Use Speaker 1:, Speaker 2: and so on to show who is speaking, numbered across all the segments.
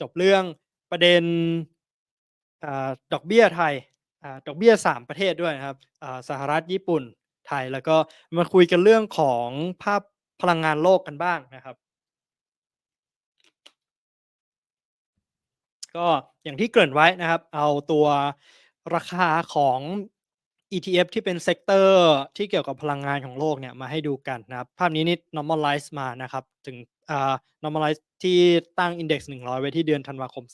Speaker 1: จบเรื่องประเด็นอดอกเบี้ยไทยอดอกเบี้ย 3 ประเทศด้วยนะครับสหรัฐญี่ปุ่นไทยแล้วก็มาคุยกันเรื่องของภาพพลังงานโลกกันบ้างนะครับ ก็อย่างที่เกริ่นไว้นะครับ เอาตัวราคาของ ETF ที่เป็น Sector ที่เกี่ยวกับพลังงานของโลกเนี่ยมาให้ดูกันนะครับ ภาพนี้นี่ normalize มานะครับ ถึงอ่า normalize ที่ตั้ง Index 100 ไว้ที่เดือนธันวาคม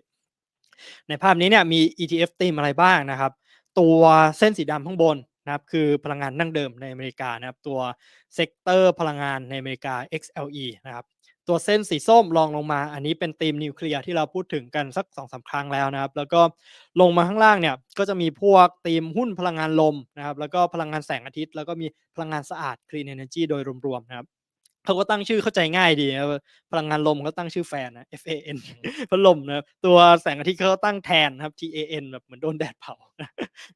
Speaker 1: 2020 ในภาพนี้เนี่ยมี ETF ธีมอะไรบ้างนะครับ ตัวเส้นสีดำข้างบนนะครับคือพลังงานดั้งเดิมในอเมริกานะครับตัว Sector พลังงานในอเมริกา XLE นะครับ ตัวเส้นสีส้มรองลงมา อันนี้เป็นธีมนิวเคลียร์ที่เราพูดถึงกันสัก2-3ครั้งแล้วนะครับ แล้วก็ลงมาข้างล่างเนี่ยก็จะมีพวกธีมหุ้นพลังงานลมนะครับ แล้วก็พลังงานแสงอาทิตย์ แล้วก็มีพลังงานสะอาด Clean Energy โดยรวมๆนะครับเขาก็ตั้งชื่อเข้าใจง่ายดีนะพลังงานลมเขาตั้งชื่อแฟนนะ FAN พัดลมนะตัวแสงอาทิตย์เขาตั้งแทนนะครับ TAN แบบเหมือนโดนแดดเผา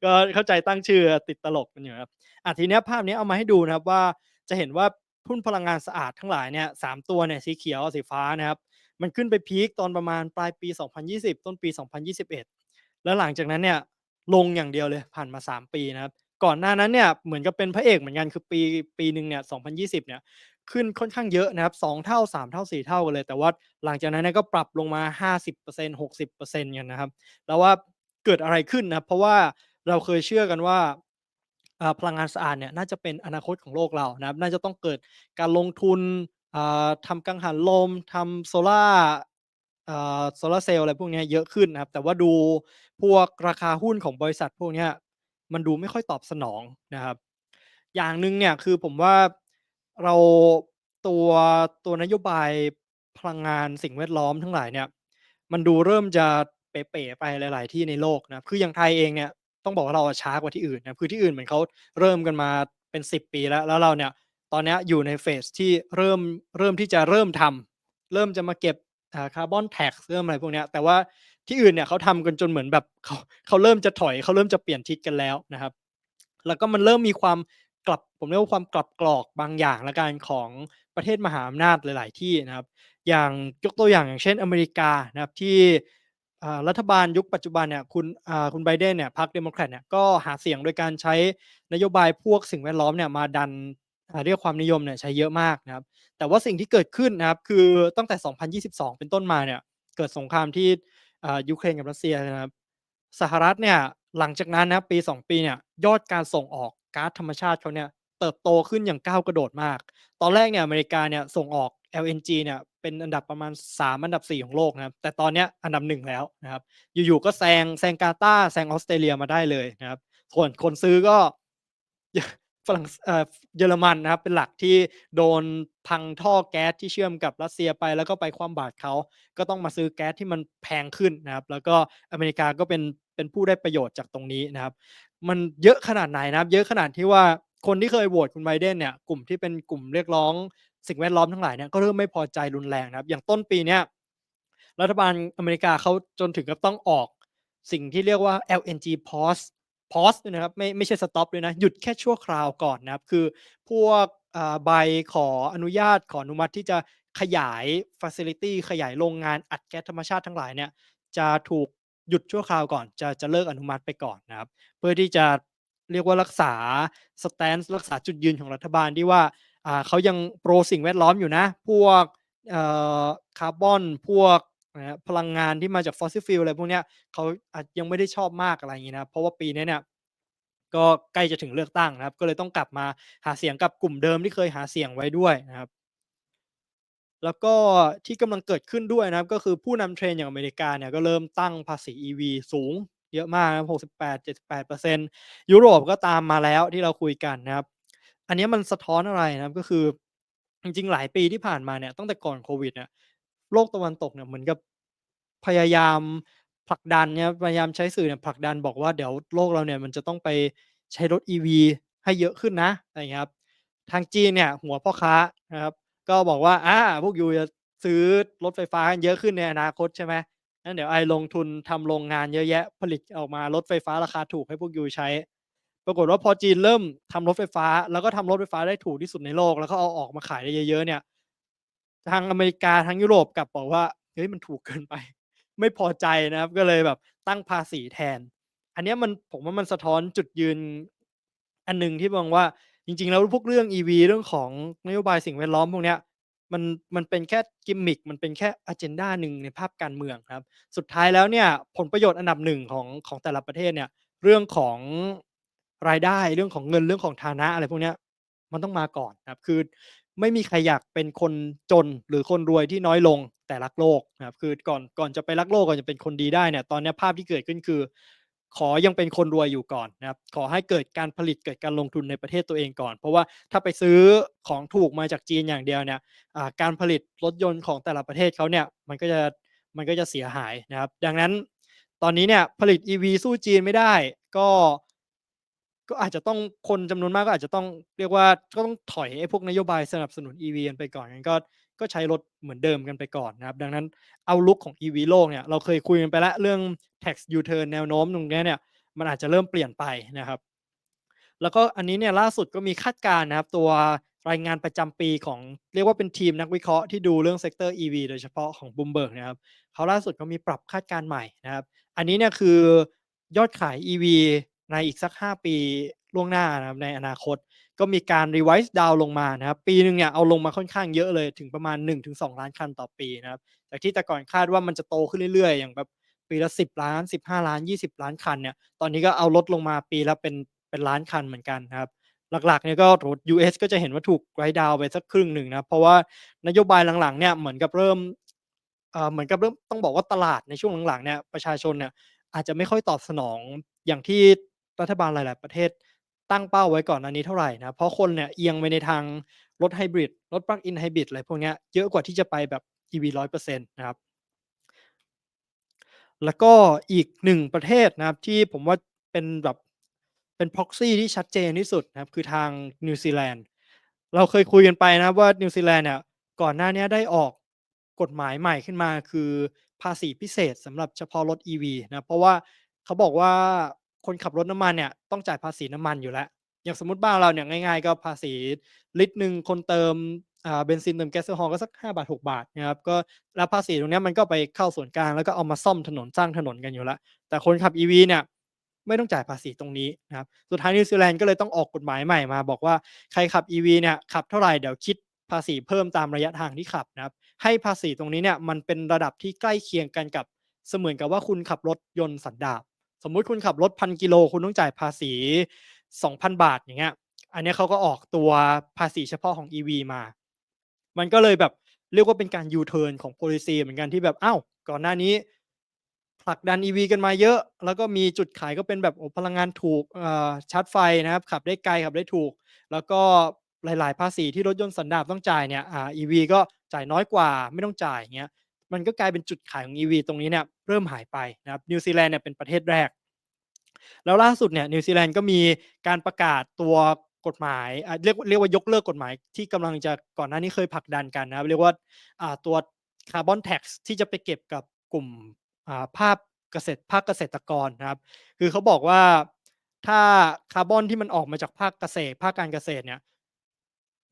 Speaker 1: ก็เข้าใจตั้งชื่อติดตลกกันอยู่ครับอ่าทีเนี้ยภาพนี้เอามาให้ดูนะครับว่าจะเห็นว่า หุ้นพลังงานสะอาดทั้งหลายเนี่ย3ตัวเนี่ยสีเขียวสีฟ้านะครับมันขึ้นไปพีกตอนประมาณปลายปี 2020 ต้นปี 2021 แล้วหลังจากนั้นเนี่ยลงอย่างเดียวเลยผ่านมา 3 ปีนะครับก่อนหน้านั้นเนี่ยเหมือนกับเป็นพระเอกเหมือนกันคือปีปีหนึ่งเนี่ย 2020 เนี่ยขึ้นค่อนข้างเยอะนะครับ2เท่า 3 เท่า 4 เท่ากันเลย แต่ว่าหลังจากนั้นเนี่ยก็ปรับลงมา 50% 60%กันนะครับ แล้วว่าเกิดอะไรขึ้นนะเพราะว่าเราเคยเชื่อกันว่า อ่าพลังงานสะอาดเนี่ยน่าจะเป็นอนาคตของโลกเรานะครับ น่าจะต้องเกิดการลงทุนอ่าทำกังหันลมทำโซล่าอ่าโซลาร์เซลล์อะไรพวกเนี้ยเยอะขึ้นนะครับ แต่ว่าดูพวกราคาหุ้นของบริษัทพวกเนี้ยมันดูไม่ค่อยตอบสนองนะครับ อย่างหนึ่งเนี่ยคือผมว่าเราตัวตัวนโยบายพลังงานสิ่งแวดล้อมทั้งหลายเนี่ย มันดูเริ่มจะเป๋ๆไปหลาย ๆ ที่ในโลกนะคืออย่างไทยเองเนี่ย ต้องบอกว่าเราช้ากว่าที่อื่นนะคือที่อื่นเหมือนเขาเริ่มกันมาเป็น 10 ปีแล้ว แล้วเราเนี่ยตอนนี้อยู่ใน phase ที่เริ่มเริ่มที่จะเริ่มทำเริ่มจะมาเก็บอ่า Carbon Tax เริ่มอะไรพวกนี้แต่ว่าที่อื่นเนี่ยเขาทำกันจนเหมือนแบบเขาเขาเริ่มจะถอยเขาเริ่มจะเปลี่ยนทิศกันแล้วนะครับ แล้วก็มันเริ่มมีความกลับผมเรียกว่าความกลับกรอกบางอย่างแล้วกันของประเทศมหาอำนาจหลาย ๆ ที่นะครับ อย่างยกตัวอย่างอย่างเช่นอเมริกานะครับที่ รัฐบาลยุคปัจจุบันเนี่ยคุณคุณไบเดนเนี่ยพรรค Democrat เนี่ยก็หาเสียงโดยการใช้นโยบายพวกสิ่งแวดล้อมเนี่ยมาดันเรียกความนิยมเนี่ยใช้เยอะมากนะครับ แต่ว่าสิ่งที่เกิดขึ้นนะครับคือตั้งแต่ 2022 เป็นต้นมาเนี่ยเกิดสงครามที่ยูเครนกับรัสเซียนะครับสหรัฐเนี่ยหลังจากนั้นนะครับปี 2 ปีเนี่ยยอดการส่งออกก๊าซธรรมชาติเขาเนี่ยเติบโตขึ้นอย่างก้าวกระโดดมาก ตอนแรกเนี่ยอเมริกาเนี่ยส่งออก LNG เนี่ย เป็นอันดับประมาณ 3 อันดับ 4 ของโลกนะครับ แต่ตอนนี้อันดับ1แล้วนะครับ อยู่ๆก็แซงแซงกาตาร์แซงออสเตรเลียมาได้เลยนะครับส่วนคนซื้อก็ฝรั่งเออเยอรมันนะครับ เป็นหลักที่โดนพังท่อแก๊สที่เชื่อมกับรัสเซียไป แล้วก็ไปคว่ำบาตรเขาก็ต้องมาซื้อแก๊สที่มันแพงขึ้นนะครับ แล้วก็อเมริกาก็เป็นเป็นผู้ได้ประโยชน์จากตรงนี้นะครับ มันเยอะขนาดไหนนะครับ เยอะขนาดที่ว่าคนที่เคยโหวตคุณไบเดนเนี่ยกลุ่มที่เป็นกลุ่มเรียกร้อง สิ่งแวดล้อมทั้งหลายเนี่ยก็เริ่มไม่พอใจรุนแรงนะครับ อย่างต้นปีเนี้ยรัฐบาลอเมริกาเขาจนถึงกับต้องออกสิ่งที่เรียกว่า LNG pause pause นะครับไม่ไม่ใช่สต็อปด้วยนะ หยุดแค่ชั่วคราวก่อนนะครับ คือพวกใบขออนุญาตขออนุมัติที่จะขยายฟัซิลิตีขยายโรงงานอัดแก๊สธรรมชาติทั้งหลายเนี่ยจะถูกหยุดชั่วคราวก่อน จะจะเลิกอนุมัติไปก่อนนะครับ เพื่อที่จะเรียกว่ารักษาสแตนซ์รักษาจุดยืนของรัฐบาลที่ว่า เขายังโปรสิ่งแวดล้อมอยู่นะ พวกคาร์บอนพวกนะพลังงานที่มาจาก Fossil Fuel อะไรพวกเนี้ยเขาอาจยังไม่ได้ชอบมากอะไรอย่างนี้นะเพราะว่าปีนี้เนี่ยก็ใกล้จะถึงเลือกตั้งนะครับ ก็เลยต้องกลับมาหาเสียงกับกลุ่มเดิมที่เคยหาเสียงไว้ด้วยนะครับ แล้วก็ที่กำลังเกิดขึ้นด้วยนะครับ ก็คือผู้นำ Trend อย่างอเมริกาเนี่ยก็เริ่มตั้งภาษี EV สูงเยอะมากนะครับ68-78%ยุโรปก็ตามมาแล้วที่เราคุยกันนะครับ อันนี้มันสะท้อนอะไรนะครับก็คือ จริงๆ หลายปีที่ผ่านมาเนี่ยตั้งแต่ก่อนโควิดเนี่ยโลกตะวันตกเนี่ยเหมือนกับพยายามผลักดันเนี่ยพยายามใช้สื่อเนี่ยผลักดันบอกว่าเดี๋ยวโลกเราเนี่ยมันจะต้องไปใช้รถ EV ให้เยอะขึ้นนะอะไรอย่างนี้ครับ ทางจีนเนี่ยหัวพ่อค้านะครับ ก็บอกว่าอ่าพวกยูจะซื้อรถไฟฟ้ากันเยอะขึ้นในอนาคตใช่ไหมงั้นเดี๋ยวไอลงทุนทำโรงงานเยอะแยะผลิตออกมารถไฟฟ้าราคาถูกให้พวกยูใช้ ปรากฏว่าพอจีนเริ่มทำรถไฟฟ้า แล้วก็ทำรถไฟฟ้าได้ถูกที่สุดในโลก แล้วก็เอาออกมาขายได้เยอะๆเนี่ย ทางอเมริกาทางยุโรปกลับบอกว่าเฮ้ยมันถูกเกินไป ไม่พอใจนะครับ ก็เลยแบบตั้งภาษีแทน อันนี้มันผมว่ามันสะท้อนจุดยืน อันหนึ่งที่มองว่าจริง ๆ แล้วพวกเรื่อง EV เรื่องของนโยบายสิ่งแวดล้อมพวกเนี้ยมันมันเป็นแค่ gimmick มันเป็นแค่อเจนดาหนึ่งในภาพการเมืองครับ สุดท้ายแล้วเนี่ยผลประโยชน์อันดับหนึ่งของของแต่ละประเทศเนี่ยเรื่องของ รายได้เรื่องของเงินเรื่องของฐานะอะไรพวกเนี้ยมันต้องมาก่อนครับ คือไม่มีใครอยากเป็นคนจนหรือคนรวยที่น้อยลงแต่รักโลกนะครับ คือก่อนก่อนจะไปรักโลกก่อนจะเป็นคนดีได้เนี่ยตอนนี้ภาพที่เกิดขึ้นคือ ขอยังเป็นคนรวยอยู่ก่อนนะครับ ขอให้เกิดการผลิตเกิดการลงทุนในประเทศตัวเองก่อน เพราะว่าถ้าไปซื้อของถูกมาจากจีนอย่างเดียวเนี่ยการผลิตรถยนต์ของแต่ละประเทศเขาเนี่ยมันก็จะมันก็จะเสียหายนะครับ ดังนั้นตอนนี้เนี่ยผลิต EV สู้จีนไม่ได้ ก็ ก็อาจจะต้องคนจำนวนมากก็อาจจะต้องเรียกว่าก็ต้องถอยไอ้พวกนโยบายสนับสนุน EV กันไปก่อนงั้นก็ก็ใช้รถเหมือนเดิมกันไปก่อนนะครับ ดังนั้น outlook ของ EV โลกเนี่ยเราเคยคุยกันไปแล้วเรื่อง tax U-turn แนวโน้มตรงนี้เนี่ยมันอาจจะเริ่มเปลี่ยนไปนะครับ แล้วก็อันนี้เนี่ยล่าสุดก็มีคาดการณ์นะครับ ตัวรายงานประจำปีของเรียกว่าเป็นทีมนักวิเคราะห์ที่ดูเรื่อง sector EV โดยเฉพาะของ Bloomberg นะครับเขาล่าสุดก็มีปรับคาดการณ์ใหม่นะครับ อันนี้เนี่ยคือยอดขาย EV ในอีกสัก 5 ปีล่วงหน้านะครับในอนาคต ก็มีการ revise down ลงมานะครับปีหนึ่งเนี่ยเอาลงมาค่อนข้างเยอะเลยถึงประมาณ 1-2 ล้านคันต่อปีนะครับจากที่แต่ก่อนคาดว่ามันจะโตขึ้นเรื่อยๆ อย่างแบบปีละ 10 ล้าน 15 ล้าน 20 ล้านคันเนี่ยตอนนี้ก็เอาลดลงมาปีละเป็นเป็นล้านคันเหมือนกันนะครับหลักๆเนี่ยก็โอ้โฮ US ก็จะเห็นว่าถูก write down ไปสักครึ่งหนึ่งนะเพราะว่านโยบายหลังๆเนี่ยเหมือนกับเริ่มเอ่อเหมือนกับเริ่มต้องบอกว่าตลาดในช่วงหลังๆเนี่ยประชาชนเนี่ยอาจจะไม่ค่อยตอบสนองอย่างที่ รัฐบาลหลาย ๆ ประเทศตั้งเป้าไว้ก่อนหน้านี้เท่าไหร่นะ เพราะคนเนี่ยเอียงไปในทางรถไฮบริดรถ Plug-in Hybrid อะไรพวกนี้เยอะกว่าที่จะไปแบบ EV 100%นะครับ แล้วก็อีก1ประเทศนะครับที่ผมว่าเป็นแบบเป็น Proxy ที่ชัดเจนที่สุดนะครับ คือทางนิวซีแลนด์เราเคยคุยกันไปนะว่านิวซีแลนด์เนี่ยก่อนหน้านี้ได้ออกกฎหมายใหม่ขึ้นมาคือภาษีพิเศษสำหรับเฉพาะรถ EV นะเพราะว่าเขาบอกว่า คนขับรถน้ำมันเนี่ยต้องจ่ายภาษีน้ำมันอยู่แล้ว อย่างสมมติบ้านเราเนี่ยง่าย ๆ ก็ภาษีลิตรหนึ่งคนเติมเบนซินเติมแก๊สโซฮอลก็สัก 5 บาท 6 บาทนะครับก็แล้วภาษีตรงนี้มันก็ไปเข้าส่วนกลางแล้วก็เอามาซ่อมถนนสร้างถนนกันอยู่แล้ว แต่คนขับ EV เนี่ยไม่ต้องจ่ายภาษีตรงนี้นะครับสุดท้ายนิวซีแลนด์ก็เลยต้องออกกฎหมายใหม่มาบอกว่าใครขับ EV เนี่ยขับเท่าไหร่เดี๋ยวคิดภาษีเพิ่มตามระยะทางที่ขับนะครับให้ภาษีตรงนี้เนี่ยมันเป็นระดับที่ใกล้เคียงกันกับเสมือนกับว่าคุณขับรถยนต์สันดาป สมมุติคุณขับรถ1,000กิโลคุณต้องจ่ายภาษี 2,000 บาทอย่างเงี้ย อันนี้เขาก็ออกตัวภาษีเฉพาะของ EV มา มันก็เลยแบบเรียกว่าเป็นการ U-turn ของ Policy เหมือนกันที่แบบอ้าวก่อนหน้านี้ผลักดัน EV กันมาเยอะ แล้วก็มีจุดขายก็เป็นแบบพลังงานถูกชาร์จไฟนะครับ ขับได้ไกลขับได้ถูก แล้วก็หลาย ๆ ภาษีที่รถยนต์สันดาปต้องจ่ายเนี่ยอ่า EV ก็จ่ายน้อยกว่าไม่ต้องจ่ายอย่างเงี้ย มันก็กลายเป็นจุดขายของ EV ตรงนี้เนี่ยเริ่มหายไปนะครับนิวซีแลนด์เนี่ยเป็นประเทศแรก แล้วล่าสุดเนี่ยนิวซีแลนด์ก็มีการประกาศตัวกฎหมายอ่าเรียกเรียกว่ายกเลิกกฎหมายที่กำลังจะก่อนหน้านี้เคยผลักดันกันนะครับ เรียกว่าอ่าตัว Carbon Tax ที่จะไปเก็บกับกลุ่มอ่าภาคเกษตรภาคเกษตรกรนะครับ คือเขาบอกว่าถ้าคาร์บอนที่มันออกมาจากภาคเกษตร ภาคการเกษตรเนี่ย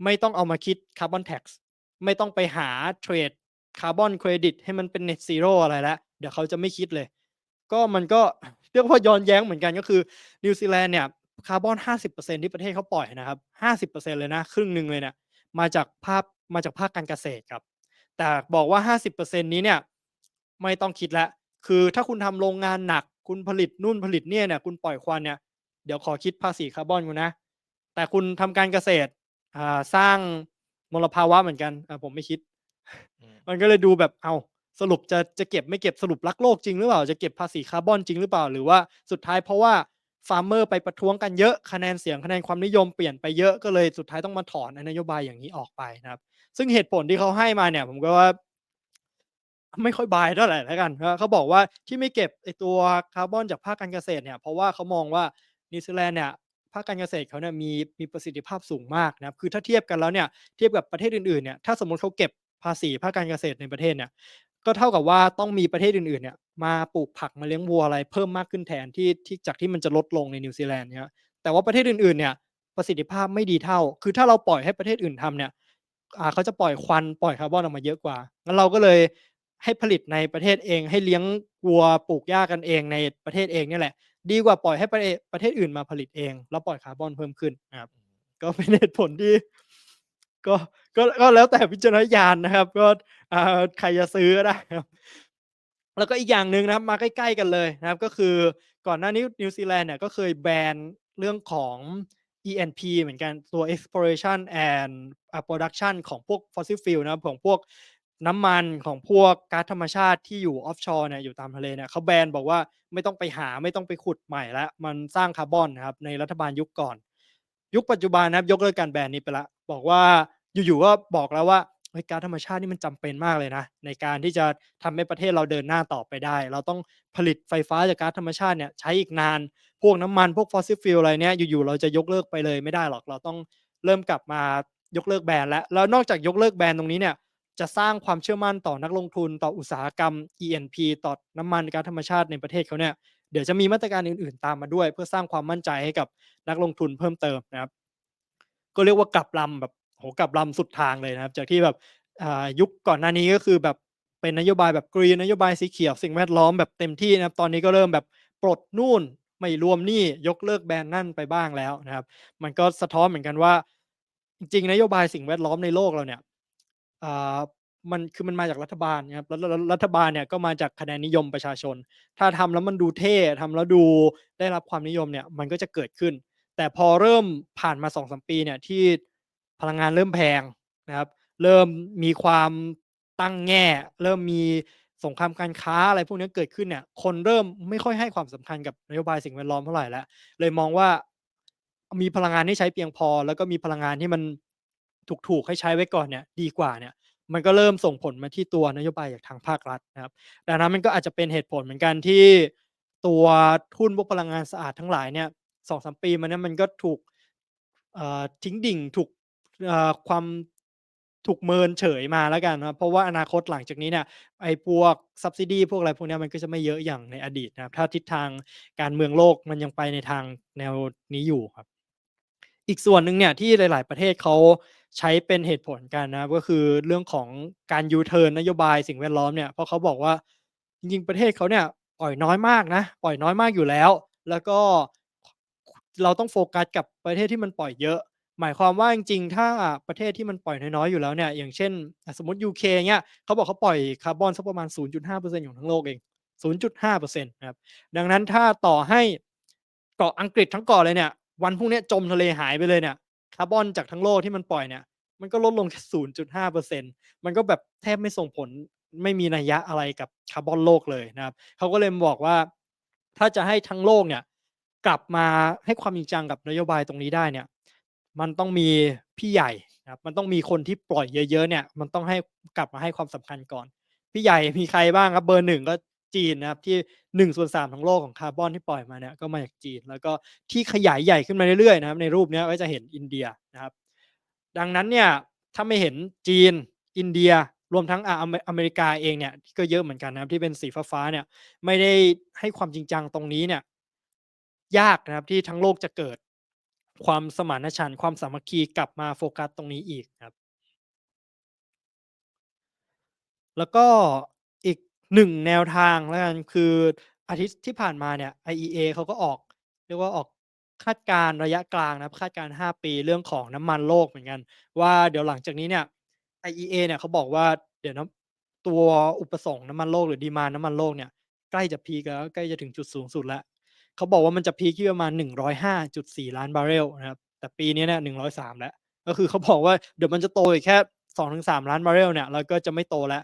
Speaker 1: ไม่ต้องเอามาคิด Carbon Tax ไม่ต้องไปหาเทรด คาร์บอนเครดิตให้มันเป็น Net Zero อะไรแล้วเดี๋ยวเขาจะไม่คิดเลย ก็มันก็เรียกว่าย้อนแย้งเหมือนกันก็คือนิวซีแลนด์เนี่ยคาร์บอน 50%ที่ประเทศเขาปล่อยนะครับ 50%เลยนะ ครึ่งหนึ่งเลยเนี่ยมาจากภาคมาจากภาคการเกษตรครับ แต่บอกว่า 50%นี้เนี่ยไม่ต้องคิดล้วคือถ้าคุณทำโรงงานหนัก คุณผลิตนู่นผลิตเนี่ยเนี่ยคุณปล่อยควันเนี่ยเดี๋ยวขอคิดภาษีคาร์บอนคุณนะ แต่คุณทำการเกษตรสร้างมลภาวะเหมือนกันผมไม่คิด
Speaker 2: มั
Speaker 1: นก็เลยดูแบบเอ้าสรุปจะจะเก็บไม่เก็บสรุปรักโลกจริงหรือเปล่าจะเก็บภาษีคาร์บอนจริงหรือเปล่า หรือว่าสุดท้ายเพราะว่า farmer ไปประท้วงกันเยอะคะแนนเสียงคะแนนความนิยมเปลี่ยนไปเยอะก็เลยสุดท้ายต้องมาถอนนโยบายอย่างนี้ออกไปนะครับ ซึ่งเหตุผลที่เขาให้มาเนี่ย ผมก็ว่าไม่ค่อย buy เท่าไหร่แล้วกันเขาบอกว่าที่ไม่เก็บไอตัวคาร์บอนจากภาคการเกษตรเนี่ยเพราะว่าเขามองว่านิวซีแลนด์เนี่ยภาคการเกษตรเขาเนี่ยมีมีประสิทธิภาพสูงมากนะครับคือถ้าเทียบกันแล้วเนี่ยเทียบกับประเทศอื่นๆเนี่ยถ้าสมมติเขาเก็บ ภาษีภาคการเกษตรในประเทศเนี่ย ก็เท่ากับว่าต้องมีประเทศอื่นๆเนี่ยมาปลูกผักมาเลี้ยงวัวอะไรเพิ่มมากขึ้นแทนที่ที่จากที่มันจะลดลงในนิวซีแลนด์เนี่ยแต่ว่าประเทศอื่นๆเนี่ยประสิทธิภาพไม่ดีเท่า คือถ้าเราปล่อยให้ประเทศอื่นทำเนี่ยเขาจะปล่อยควันปล่อยคาร์บอนออกมาเยอะกว่า งั้นเราก็เลยให้ผลิตในประเทศเองให้เลี้ยงวัวปลูกหญ้ากันเองในประเทศเองเนี่แหละ ดีกว่าปล่อยให้ประเอประเทศอื่นมาผลิตเอง แล้วปล่อยคาร์บอนเพิ่มขึ้นนะครับก็เป็นเหตุผลที่ ก็ ก็ก็แล้วแต่วิจารณญาณนะครับ ก็ใครจะซื้อก็ได้ครับแล้วก็อีกอย่างหนึ่งนะครับมาใกล้ ๆ กันเลยนะครับ ก็คือก่อนหน้านี้นิวซีแลนด์เนี่ยก็เคยแบนเรื่องของ ENP เหมือนกันตัว exploration and production ของพวก fossil fuel นะครับของพวกน้ำมันของพวกก๊าซธรรมชาติที่อยู่ offshore เนี่ยอยู่ตามทะเลเนี่ยเขาแบนบอกว่าไม่ต้องไปหาไม่ต้องไปขุดใหม่ล้วมันสร้างคาร์บอนนะครับในรัฐบาลยุคก่อน ยุคปัจจุบันนะครับยกเลิกการแบนนี้ไปล้วบอกว่า อยู่ๆก็บอกแล้วว่าก๊าซธรรมชาตินี่มันจำเป็นมากเลยนะ ในการที่จะทำให้ประเทศเราเดินหน้าต่อไปได้ เราต้องผลิตไฟฟ้าจากก๊าซธรรมชาติเนี่ยใช้อีกนาน พวกน้ำมันพวก fossil fuel อะไรเนี่ยอยู่ๆเราจะยกเลิกไปเลยไม่ได้หรอกเราต้องเริ่มกลับมายกเลิกแบนแล้วแล้วนอกจากยกเลิกแบนตรงนี้เนี่ยจะสร้างความเชื่อมั่นต่อนักลงทุนต่ออุตสาหกรรม ENP ต่อน้ำมันก๊าซธรรมชาติในประเทศเขาเนี่ยเดี๋ยวจะมีมาตรการอื่นๆ ตามมาด้วย เพื่อสร้างความมั่นใจให้กับนักลงทุนเพิ่มเติมนะครับก็เรียกว่ากลับลำแบบ โอ้โฮกลับลำสุดทางเลยนะครับ จากที่แบบยุคก่อนหน้านี้ก็คือแบบเป็นนโยบายแบบกรีนนโยบายสีเขียวสิ่งแวดล้อมแบบเต็มที่นะครับ ตอนนี้ก็เริ่มแบบปลดนู่นไม่รวมนี่ยกเลิกแบนนั่นไปบ้างแล้วนะครับ มันก็สะท้อนเหมือนกันว่า จริงๆนโยบายสิ่งแวดล้อมในโลกเราเนี่ยมันคือมันมาจากรัฐบาลนะครับแล้วรัฐบาลเนี่ยก็มาจากคะแนนนิยมประชาชน ถ้าทำแล้วมันดูเท่ทำแล้วดูได้รับความนิยมเนี่ยมันก็จะเกิดขึ้น แต่พอเริ่มผ่านมา2-3ปีเนี่ยที่ พลังงานเริ่มแพงนะครับ เริ่มมีความตั้งแง่ เริ่มมีสงครามการค้าอะไรพวกนี้เกิดขึ้นเนี่ย คนเริ่มไม่ค่อยให้ความสำคัญกับนโยบายสิ่งแวดล้อมเท่าไหรแล้ว เลยมองว่ามีพลังงานที่ใช้เพียงพอ แล้วก็มีพลังงานที่มันถูกๆให้ใช้ไว้ก่อนเนี่ย ดีกว่าเนี่ย มันก็เริ่มส่งผลมาที่ตัวนโยบายจากทางภาครัฐนะครับ ดังนั้นมันก็อาจจะเป็นเหตุผลเหมือนกันที่ตัวหุ้นพวกพลังงานสะอาดทั้งหลายเนี่ย2-3ปีมาเนี้ยมันก็ถูกทิ้งดิ่งถูก เอ่อความถูกเมินเฉยมาแล้วกันนะครับเพราะว่าอนาคตหลังจากนี้เนี่ยไอ้พวก subsidy พวกอะไรพวกเนี้ยมันก็จะไม่เยอะอย่างในอดีตนะครับ ถ้าทิศทางการเมืองโลกมันยังไปในทางแนวนี้อยู่ครับ อีกส่วนหนึ่งเนี่ยที่หลาย ๆ ประเทศเขาใช้เป็นเหตุผลกันนะก็คือเรื่องของการยูเทิร์นนโยบายสิ่งแวดล้อมเนี่ยเพราะเขาบอกว่าจริง ๆ ประเทศเขาเนี่ยปล่อยน้อยมากนะปล่อยน้อยมากอยู่แล้ว แล้วก็เราต้องโฟกัสกับประเทศที่มันปล่อยเยอะ หมายความว่าจริงๆ ถ้าประเทศที่มันปล่อยน้อยๆ อยู่แล้วเนี่ย อย่างเช่น สมมติ UK เงี้ยเขาบอกเขาปล่อยคาร์บอนสักประมาณ 0.5%ของทั้งโลกเอง 0.5%นะครับ ดังนั้นถ้าต่อให้เกาะอังกฤษทั้งเกาะเลยเนี่ย วันพรุ่งนี้จมทะเลหายไปเลยเนี่ย คาร์บอนจากทั้งโลกที่มันปล่อยเนี่ย มันก็ลดลงแค่ 0.5%มันก็แบบแทบไม่ส่งผล ไม่มีนัยยะอะไรกับคาร์บอนโลกเลยนะครับ เขาก็เลยบอกว่า ถ้าจะให้ทั้งโลกเนี่ย กลับมาให้ความจริงจังกับนโยบายตรงนี้ได้เนี่ย มันต้องมีพี่ใหญ่นะครับมันต้องมีคนที่ปล่อยเยอะๆเนี่ยมันต้องให้กลับมาให้ความสำคัญก่อน พี่ใหญ่มีใครบ้างครับ?เบอร์1ก็จีนนะครับที่1/3ของโลกของคาร์บอนที่ปล่อยมาเนี่ยก็มาจากจีน แล้วก็ที่ขยายใหญ่ขึ้นมาเรื่อยๆนะครับในรูปนี้ก็จะเห็นอินเดียนะครับ ดังนั้นเนี่ยถ้าไม่เห็นจีนอินเดียรวมทั้งอเมอเมริกาเองเนี่ยก็เยอะเหมือนกันนะครับที่เป็นสีฟ้าๆเนี่ยไม่ได้ให้ความจริงจังตรงนี้เนี่ยยากนะครับที่ทั้งโลกจะเกิด ความสมานฉันท์ความสามัคคีกลับมาโฟกัสตรงนี้อีกครับ แล้วก็อีก1แนวทางแล้วกันคืออาทิตย์ที่ผ่านมาเนี่ย IEA เขาก็ออก เรียกว่าออกคาดการณ์ระยะกลางนะครับคาดการณ์5ปีเรื่องของน้ำมันโลกเหมือนกัน ว่าเดี๋ยวหลังจากนี้เนี่ย IEA เนี่ยเขาบอกว่าเดี๋ยวน้ำตัวอุปสงค์น้ำมันโลกหรือดีมานน้ำมันโลกเนี่ยใกล้จะพีกแล้วใกล้จะถึงจุดสูงสุดแล้ว เขาบอกว่ามันจะพีกที่ประมาณ 105.4 ล้านบาร์เรลนะครับ แต่ปีนี้เนี่ย 103 แล้ว ก็คือเขาบอกว่าเดี๋ยวมันจะโตอีกแค่ 2-3 ล้านบาร์เรลเนี่ย แล้วก็จะไม่โตแล้ว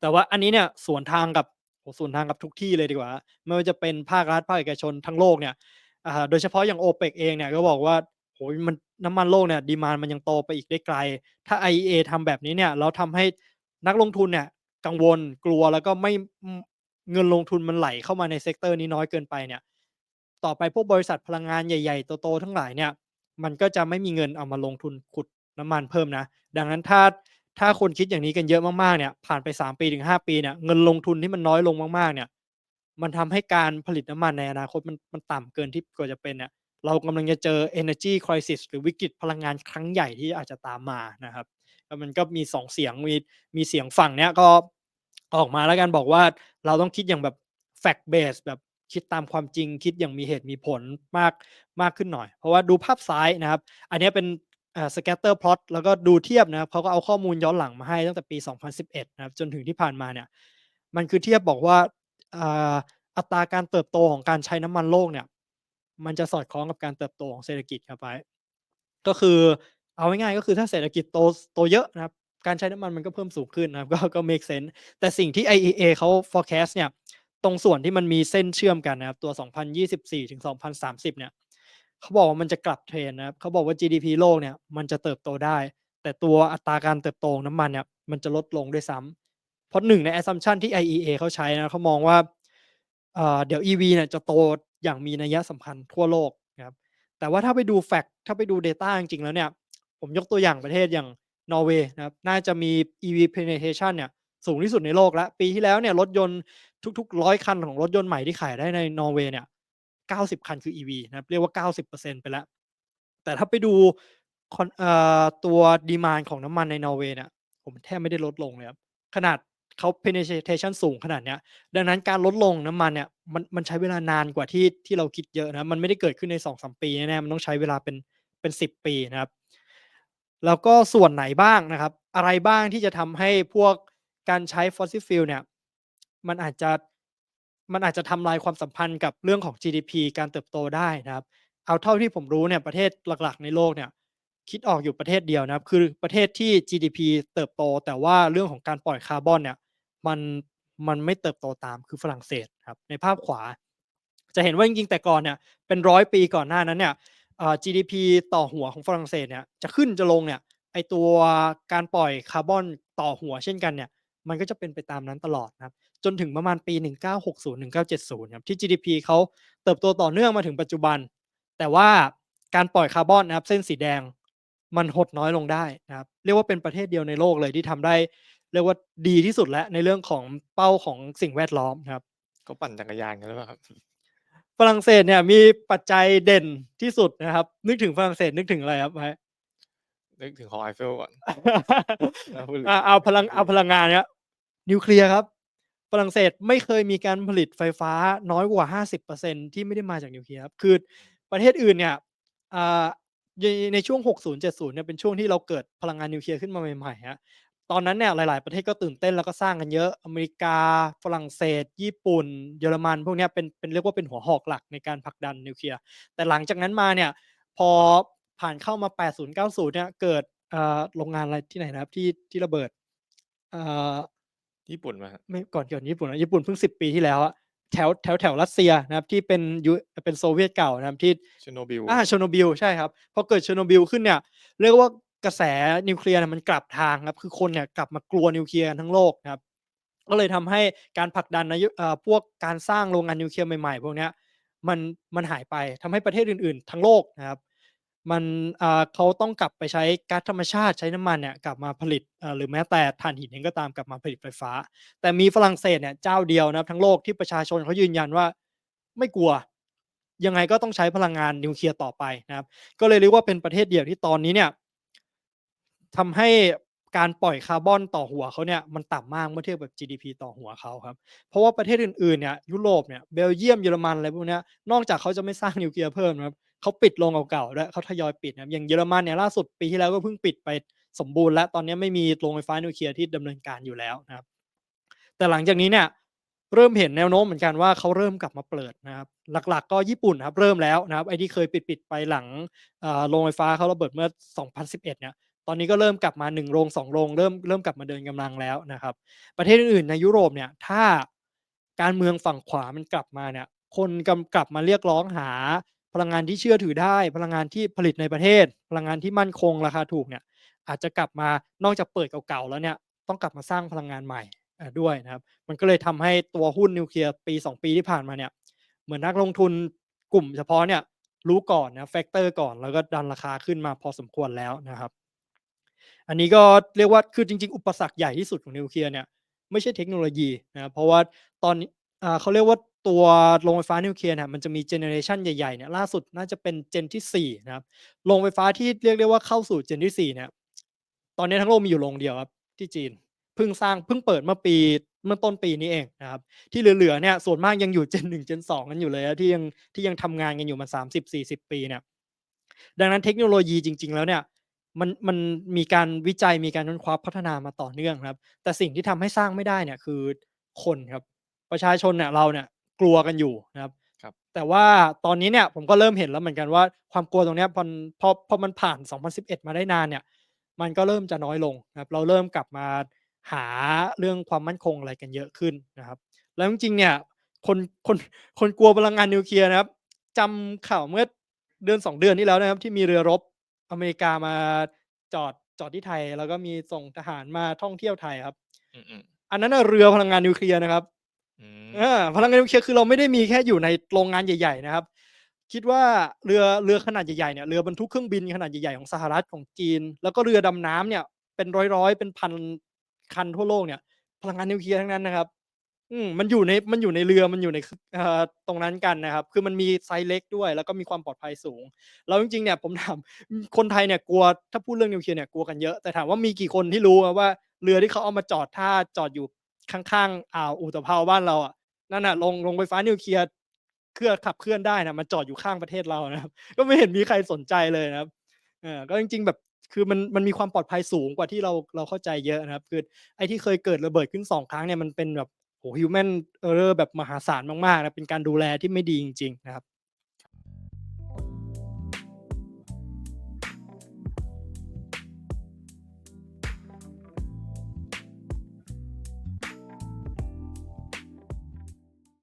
Speaker 1: แต่ว่าอันนี้เนี่ยสวนทางกับโอ้โฮสวนทางกับทุกที่เลยดีกว่า ไม่ว่าจะเป็นภาครัฐภาคเอกชนทั้งโลกเนี่ยอ่าโดยเฉพาะอย่าง OPEC เองเนี่ยก็บอกว่าโอ้โฮมันน้ำมันโลกเนี่ยดีมานมันยังโตไปอีกได้ไกล ถ้า IEA ทำแบบนี้เนี่ยแล้วทำให้นักลงทุนเนี่ยกังวลกลัวแล้วก็ไม่ เงินลงทุนมันไหลเข้ามาในเซกเตอร์นี้น้อยเกินไปเนี่ย ต่อไปพวกบริษัทพลังงานใหญ่ๆโตๆทั้งหลายเนี่ย มันก็จะไม่มีเงินเอามาลงทุนขุดน้ำมันเพิ่มนะ ดังนั้นถ้าถ้าคนคิดอย่างนี้กันเยอะมากๆเนี่ยผ่านไป 3 ปีถึง 5 ปีเนี่ยเงินลงทุนที่มันน้อยลงมากๆเนี่ย มันทำให้การผลิตน้ำมันในอนาคตมันมันต่ำเกินที่ควรจะเป็นเนี่ยเรากำลังจะเจอ Energy Crisis หรือวิกฤตพลังงานครั้งใหญ่ที่อาจจะตามมานะครับแล้วมันก็มี 2 เสียงมีมีเสียงฝั่งเนี้ยก็ ออกมาแล้วกันบอกว่าเราต้องคิดอย่างแบบ fact base แบบคิดตามความจริงคิดอย่างมีเหตุมีผลมากมากขึ้นหน่อย เพราะว่าดูภาพซ้ายนะครับ อันนี้เป็นอ่า scatter plot แล้วก็ดูเทียบนะครับเขาก็เอาข้อมูลย้อนหลังมาให้ตั้งแต่ปี 2011 นะครับจนถึงที่ผ่านมาเนี่ยมันคือเทียบบอกว่าอัตราการเติบโตของการใช้น้ำมันโลกเนี่ย มันจะสอดคล้องกับการเติบโตของเศรษฐกิจครับไปก็คือเอาง่ายๆก็คือถ้าเศรษฐกิจโตโตเยอะนะครับ การใช้น้ำมันมันก็เพิ่มสูงขึ้นนะครับ ก็ก็ make sense แต่สิ่งที่ IEA เขา forecast เนี่ย ตรงส่วนที่มันมีเส้นเชื่อมกันนะครับ ตัว 2024 ถึง 2030 เนี่ยเขาบอกว่ามันจะกลับเทรนนะครับเขาบอกว่า GDP โลกเนี่ยมันจะเติบโตได้ แต่ตัวอัตราการเติบโตของน้ำมันเนี่ยมันจะลดลงด้วยซ้ำเพราะหนึ่งใน assumption ที่ IEA เขาใช้นะเขามองว่าเเดี๋ยว EV เนี่ยจะโตอย่างมีนัยสำคัญทั่วโลกนะครับแต่ว่าถ้าไปดูแฟกต์ถ้าไปดู Data จริงๆแล้วเนี่ย ผมยกตัวอย่างประเทศอย่าง นอร์เวย์นะครับน่าจะมี EV penetration เนี่ยสูงที่สุดในโลกแล้ว ปีที่แล้วเนี่ยรถยนต์ทุกๆร้อยคันของรถยนต์ใหม่ที่ขายได้ในนอร์เวย์เนี่ย90 คันคือ EV นะครับเรียกว่า 90%ไปแล้ว แต่ถ้าไปดูตัวดีมานของน้ำมันในนอร์เวย์เนี่ยผมแทบไม่ได้ลดลงเลยครับขนาดเขา penetration สูงขนาดเนี้ย ดังนั้นการลดลงน้ำมันเนี่ยมันมันใช้เวลานานกว่าที่ที่เราคิดเยอะนะมันไม่ได้เกิดขึ้นใน2-3ปีแน่ๆมันต้องใช้เวลาเป็นเป็น 10 ปีนะครับ แล้วก็ส่วนไหนบ้างนะครับ อะไรบ้างที่จะทำให้พวกการใช้ fossil fuel เนี่ย มันอาจจะมันอาจจะทำลายความสัมพันธ์กับเรื่องของ GDP การเติบโตได้นะครับ เอาเท่าที่ผมรู้เนี่ยประเทศหลักๆ ในโลกเนี่ย คิดออกอยู่ประเทศเดียวนะครับ คือประเทศที่ GDP เติบโต แต่ว่าเรื่องของการปล่อยคาร์บอนเนี่ย มันมันไม่เติบโตตามคือฝรั่งเศสครับในภาพขวา จะเห็นว่าจริงๆแต่ก่อนเนี่ยเป็นร้อยปีก่อนหน้านั้นเนี่ย GDP ต่อหัวของฝรั่งเศสเนี่ยจะขึ้นจะลงเนี่ยไอตัวการปล่อยคาร์บอนต่อหัวเช่นกันเนี่ยมันก็จะเป็นไปตามนั้นตลอดนะครับจนถึงประมาณปี 1960-1970ครับที่ GDP เขาเติบโตต่อเนื่องมาถึงปัจจุบัน แต่ว่าการปล่อยคาร์บอนนะครับเส้นสีแดงมันหดน้อยลงได้นะครับเรียกว่าเป็นประเทศเดียวในโลกเลยที่ทำได้เรียกว่าดีที่สุดแล้วในเรื่องของเป้าของสิ่งแวดล้อมนะครับ
Speaker 2: เขาปั่นจักรยานกันหรือเปล่าครับ
Speaker 1: ฝรั่งเศสเนี่ยมีปัจจัยเด่นที่สุดนะครับ นึกถึงฝรั่งเศสนึกถึงอะไรครับไว้
Speaker 2: นึกถึงหอไอเฟลก่อนแล้วพูด
Speaker 1: อ่าเอาพลังเอาพลังงานเนี้ยนิวเคลียร์ครับ ฝรั่งเศสไม่เคยมีการผลิตไฟฟ้าน้อยกว่า 50%ที่ไม่ได้มาจากนิวเคลียร์ครับคือประเทศอื่นเนี่ยอ่าในในช่วง 60 70เนี่ยเป็นช่วงที่เราเกิดพลังงานนิวเคลียร์ขึ้นมาใหม่ๆฮะ ตอนนั้นเนี่ยหลาย ๆ ประเทศก็ตื่นเต้นแล้วก็สร้างกันเยอะอเมริกา ฝรั่งเศส ญี่ปุ่น เยอรมัน พวกเนี้ยเป็นเป็นเรียกว่าเป็นหัวหอกหลักในการผลักดันนิวเคลียร์แต่หลังจากนั้นมาเนี่ยพอผ่านเข้ามา 80 90 เนี่ยเกิดเอ่อโรงงานอะไรที่ไหนนะครับที่ที่ระเบิดเอ่อ
Speaker 2: ญี่ปุ่นมา
Speaker 1: ไม่ก่อนก่อนญี่ปุ่นนะญี่ปุ่นเพิ่ง 10 ปีที่แล้วอะแถวแถวแถวรัสเซียนะครับที่เป็นยูเป็นโซเวียตเก่านะครับที่
Speaker 2: เชโนบิล
Speaker 1: อ่าเชอร์โนบิลใช่ครับพอเกิดเชอร์โนบิลขึ้นเนี่ยเรียกว่า กระแสนิวเคลียร์มันกลับทางครับ คือคนเนี่ยกลับมากลัวนิวเคลียร์ทั้งโลกครับ ก็เลยทำให้การผลักดันนโยเอ่อพวกการสร้างโรงงานนิวเคลียร์ใหม่ๆพวกนี้มันมันหายไปทำให้ประเทศอื่นๆ ทั้งโลกนะครับ มันเขาต้องกลับไปใช้ก๊าซธรรมชาติใช้น้ำมันเนี่ยกลับมาผลิตหรือแม้แต่ถ่านหินเองก็ตามกลับมาผลิตไฟฟ้า แต่มีฝรั่งเศสเนี่ยเจ้าเดียวนะครับ ทั้งโลกที่ประชาชนเขายืนยันว่าไม่กลัวยังไงก็ต้องใช้พลังงานนิวเคลียร์ต่อไปนะครับ ก็เลยเรียกว่าเป็นประเทศเดียวที่ตอนนี้เนี่ย ทำให้การปล่อยคาร์บอนต่อหัวเขาเนี่ยมันต่ำมากเมื่อเทียบกับ GDP ต่อหัวเขาครับ เพราะว่าประเทศอื่นๆเนี่ยยุโรปเนี่ยเบลเยียมเยอรมันอะไรพวกเนี้ยนอกจากเขาจะไม่สร้างนิวเคลียร์เพิ่มนะครับเขาปิดโรงเก่าๆด้วเขาทยอยปิดนะครับอย่างเยอรมันเนี่ยล่าสุดปีที่แล้วก็เพิ่งปิดไปสมบูรณ์แล้วตอนนี้ไม่มีโรงไฟฟ้านิวเคลียร์ที่ดำเนินการอยู่แล้วนะครับ แต่หลังจากนี้เนี่ยเริ่มเห็นแนวโน้มเหมือนกันว่าเขาเริ่มกลับมาเปิดนะครับ หลักๆ ก็ญี่ปุ่นครับเริ่มแล้วนะครับไอ้ที่เคยปิดๆไปหลังโรงไฟฟ้าเขาระเบิดเมื่อ 2011 เนี่ย ตอนนี้ก็เริ่มกลับมา1โรง2โรงเริ่มเริ่มกลับมาเดินกำลังแล้วนะครับ ประเทศอื่นๆในยุโรปเนี่ยถ้าการเมืองฝั่งขวามันกลับมาเนี่ยคนกำกลับมาเรียกร้องหาพลังงานที่เชื่อถือได้ พลังงานที่ผลิตในประเทศ พลังงานที่มั่นคงราคาถูกเนี่ยอาจจะกลับมานอกจากเปิดเก่าๆแล้วเนี่ยต้องกลับมาสร้างพลังงานใหม่ด้วยนะครับมันก็เลยทำให้ตัวหุ้นนิวเคลียร์ปี 2 ปีที่ผ่านมาเนี่ยเหมือนนักลงทุนกลุ่มเฉพาะเนี่ยรู้ก่อนนะแฟกเตอร์ก่อนแล้วก็ดันราคาขึ้นมาพอสมควรแล้วนะครับ อันนี้ก็เรียกว่าคือจริง ๆ อุปสรรคใหญ่ที่สุดของนิวเคลียร์เนี่ยไม่ใช่เทคโนโลยีนะเพราะว่าตอนอ่าเขาเรียกว่าตัวโรงไฟฟ้านิวเคลียร์เนี่ยมันจะมีเจเนอเรชันใหญ่ๆเนี่ยล่าสุดน่าจะเป็นเจนที่4นะครับโรงไฟฟ้าที่เรียกได้ว่าเข้าสู่เจนที่4เนี่ยตอนนี้ทั้งโลกมีอยู่โรงเดียวครับที่จีนเพิ่งสร้างเพิ่งเปิดเมื่อปีเมื่อต้นปีนี้เองนะครับที่เหลือๆเนี่ยส่วนมากยังอยู่ Gen 1 Gen 2กันอยู่เลยที่ยังที่ยังทำงานกันอยู่มา 30-40 ปีเนี่ยดังนั้นเทคโนโลยีจริง ๆ แล้วเนี่ย มันมันมีการวิจัยมีการค้นคว้าพัฒนามาต่อเนื่องครับ แต่สิ่งที่ทำให้สร้างไม่ได้เนี่ยคือคนครับ ประชาชนเนี่ยเราเนี่ยกลัวกันอยู่นะครับ
Speaker 2: ครับ
Speaker 1: แต่ว่าตอนนี้เนี่ยผมก็เริ่มเห็นแล้วเหมือนกันว่าความกลัวตรงเนี้ยพอพอพอมันผ่าน 2011 มาได้นานเนี่ย มันก็เริ่มจะน้อยลงนะครับ เราเริ่มกลับมาหาเรื่องความมั่นคงอะไรกันเยอะขึ้นนะครับ แล้วจริงๆเนี่ยคนคนคนกลัวพลังงานนิวเคลียร์นะครับจำข่าวเมื่อเดือนสองเดือนที่แล้วนะครับ ที่มีเรือรบ อเมริกามาจอดจอดที่ไทย แล้วก็มีส่งทหารมาท่องเที่ยวไทยครับ
Speaker 2: อืมอืม
Speaker 1: อันนั้นนะเรือพลังงานนิวเคลียร์นะครับ
Speaker 2: อืม
Speaker 1: เออพลังงานนิวเคลียร์คือเราไม่ได้มีแค่อยู่ในโรงงานใหญ่ ๆ นะครับ คิดว่าเรือเรือขนาดใหญ่ๆเนี่ยเรือบรรทุกเครื่องบินขนาดใหญ่ๆของสหรัฐของจีน แล้วก็เรือดำน้ำเนี่ย เป็นร้อยๆเป็นพันคันทั่วโลกเนี่ย พลังงานนิวเคลียร์ทั้งนั้นนะครับ อืมมันอยู่ในมันอยู่ในเรือมันอยู่ในเอ่อตรงนั้นกันนะครับ คือมันมีไซส์เล็กด้วย แล้วก็มีความปลอดภัยสูง แล้วจริงๆเนี่ยผมถามคนไทยเนี่ยกลัวถ้าพูดเรื่องนิวเคลียร์เนี่ยกลัวกันเยอะแต่ถามว่ามีกี่คนที่รู้ว่าเรือที่เขาเอามาจอดท่าจอดอยู่ข้างๆอ่าวอุตภาวบ้านเราอะนั่นน่ะลงลงไฟฟ้านิวเคลียร์เครื่องขับเคลื่อนได้นะมันจอดอยู่ข้างประเทศเรานะครับ ก็ไม่เห็นมีใครสนใจเลยนะครับเออก็จริง ๆ แบบคือมันมันมีความปลอดภัยสูงกว่าที่เราเราเข้าใจเยอะนะครับ คือไอ้ที่เคยเกิดระเบิดขึ้นสองครั้งเนี่ยมันเป็นแบบ โหฮิวแมนเออร์แบบมหาศาลมากๆนะเป็นการดูแลที่ไม่ดีจริง ๆ นะครับ